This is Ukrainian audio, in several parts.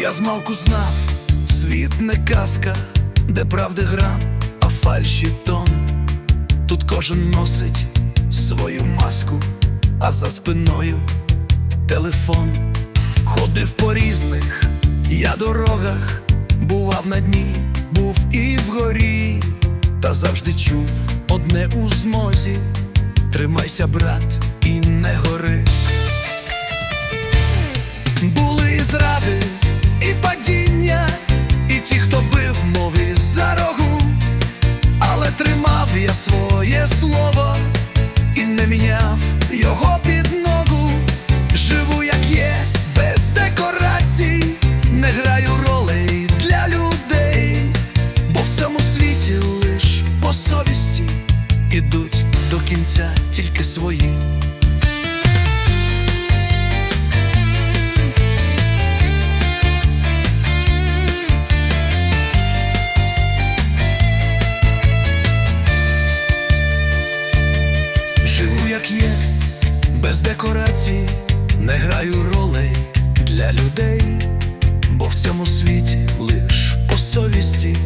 Я змалку знав, світ не казка, де правди грам, а фальші тон. Тут кожен носить свою маску, а за спиною телефон. Ходив по різних я дорогах, бував на дні, був і вгорі, та завжди чув одне у змозі. Тримайся, брат, кінця тільки свої. Живу як є, без декорацій, не граю ролей для людей, бо в цьому світі лиш по совісті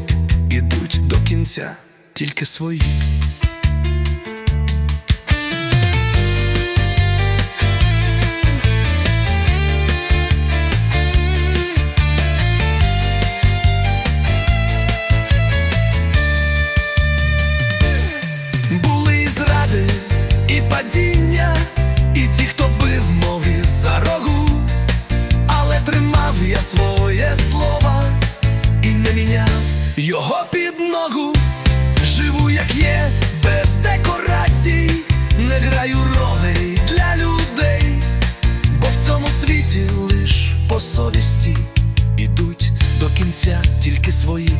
ідуть до кінця тільки свої. його під ногу, живу, як є, без декорацій, не граю ролей для людей, бо в цьому світі лиш по совісті ідуть до кінця тільки свої.